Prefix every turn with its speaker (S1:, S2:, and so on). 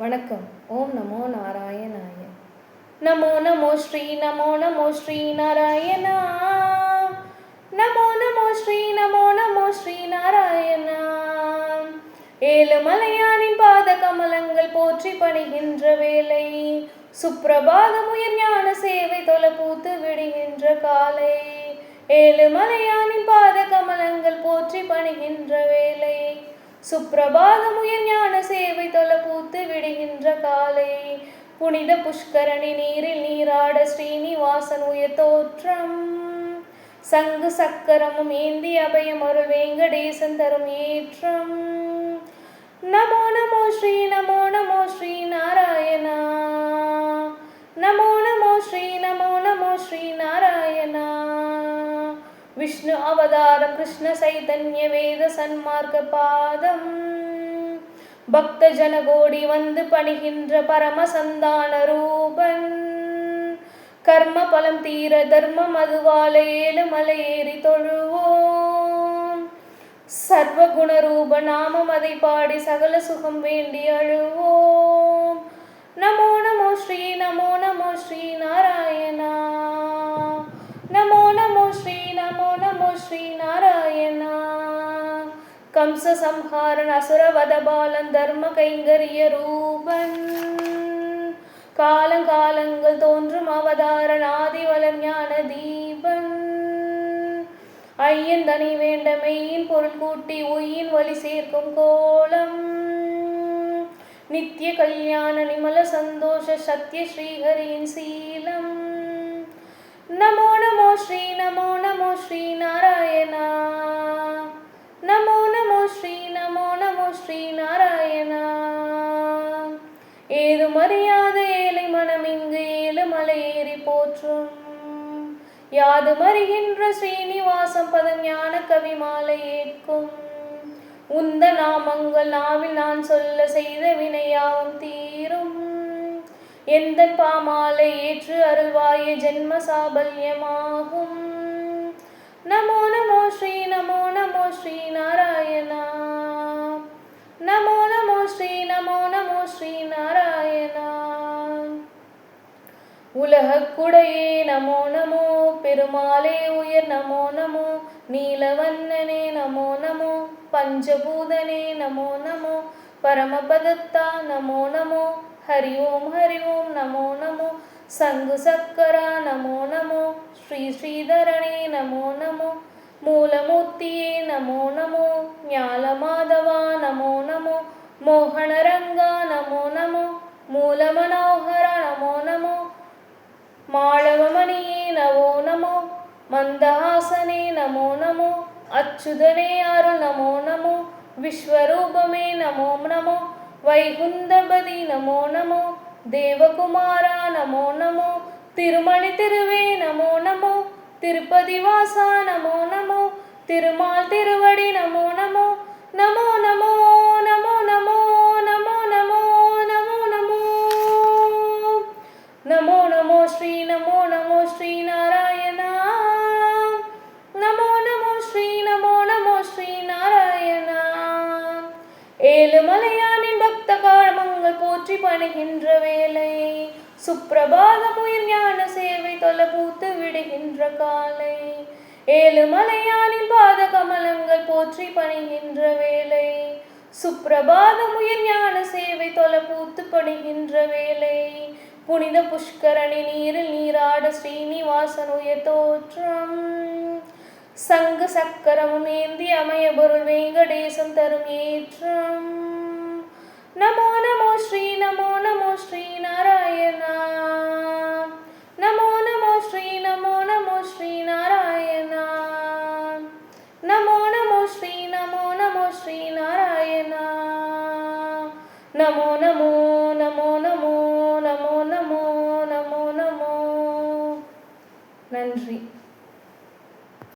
S1: வணக்கம். ஓம் நமோ நாராயணாய. நமோ நமோ ஸ்ரீ நமோ நமோ ஸ்ரீ நாராயணா. நமோ நமோ ஸ்ரீ நமோ நமோ ஸ்ரீ நாராயணா. ஏழு மலையானின் பாத கமலங்கள் போற்றி பணிகின்ற வேலை சுப்பிரபாதம் உயர் ஞான சேவை தொலை பூத்து விடுகின்ற காலை ஏழு மலையானின் பாத கமலங்கள் போற்றி பணிகின்ற வேலை சுப்பிரபாதமுயர் ஞான சேவை தொலை பூத்து விடுகின்ற காலை. புனித புஷ்கரணி நீரில் நீராட ஸ்ரீனிவாசன் உயர் தோற்றம். சங்கு சக்கரமும் ஏந்தி அபயம் அருள் வேங்கடேசன் தரும் ஏற்றம். விஷ்ணு அவதாரம் கிருஷ்ண சைதன்ய வேத சன்மார்க்க பாதம் பக்த ஜனகோடி வந்து பணிகின்ற பரம சந்தான ரூபன். கர்ம பலம் தீர தர்மம் அதுவால ஏழு மலையேறி தொழுவோம். சர்வகுண ரூப நாமம் அதை பாடி சகல சுகம் வேண்டி அழுவோம். நமோ நமோ ஸ்ரீ நமோ கம்ச சம்ஹாரன் தர்ம கைங்கரிய ரூபன். காலங்காலங்கள் தோன்றும் அவதாரன் ஆதிவலன் ஞான தீபன். ஐயன் தனி வேண்ட மெய்யின் பொருள் கூட்டி உயின் வழி சேர்க்கும் கோலம். நித்திய கல்யாண நிமல சந்தோஷ சத்ய ஸ்ரீஹரியின் சீலம். நமோ நமோ ஸ்ரீ நமோ நமோ ஸ்ரீநா ஸ்ரீநாராயணா. ஸ்ரீ ஏதும் அறியாத ஏழை மனம் இங்கு ஏழு மலை ஏறி போற்றும். யாது மறிகின்ற ஸ்ரீனிவாசம் பதம் ஞான கவி மாலை ஏற்கும். உந்த நாமங்கள் நாவில் நான் சொல்ல செய்த வினையாவும் தீரும். எந்த பாமாலை ஏற்று அருள்வாய ஜென்ம சாபல்யமாகும். நமோ நமோ ஸ்ரீ நமோ நமோ ஸ்ரீ நாராயணா உலகக்குடையே நமோ நமோ பெருமாளே உயர் நமோ நமோ நீலவண்ணனே நமோ நமோ பஞ்சபூதனே நமோ நமோ பரமபதத்தா நமோ நமோ ஹரி ஓம் ஹரி ஓம் நமோ நமோ சங்கு சக்கரா நமோ நமோ ஸ்ரீ ஸ்ரீதரனே நமோ நமோ மூலமூர்த்தியே நமோ நமோ ஞாலமாதவா நமோ நமோ மோகனரங்கா நமோ நமோ மூலமனோகர நமோ మాళవమణియే నమో నమో మందహాసనే నమో నమో అచ్యుతనే అరు నమో నమో విశ్వరూపమే నమో నమో వైకుందపది నమో నమో దేవకుమార నమో నమో తిరుమణి తిరువే నమో నమో తిరుపతి వాస నమో నమో తిరుమాల్ తిరువడి నమో నమో నమో నమో காணுகின்ற வேலை சுப்பிரபாதம் உயிர் ஞான சேவை தொலை பூத்து விடுகின்ற காலை. ஏழு மலையானின் பாத கமலங்கள் போற்றி பணிகின்ற வேலை சுப்பிரபாதம் உயிர் ஞான சேவை தொலை பூத்து பணிகின்ற வேலை புனித புஷ்கரணி நீரில் நீராட ஸ்ரீனிவாசன் உயர் தோற்றம். சங்கு சக்கரமும் ஏந்தி அமைய பொருள் வேங்கடேசம் தரும் ஏற்றம். நமோ நமோ ஸ்ரீ நமோ நமோ ஸ்ரீ நாராயணா நமோ நமோ ஸ்ரீ நமோ நமோ ஸ்ரீ நாராயணா நமோ நமோ ஸ்ரீ நமோ நமோ ஸ்ரீ நாராயணா நமோ நமோ நமோ நமோ நமோ நமோ நமோ நமோ நன்றி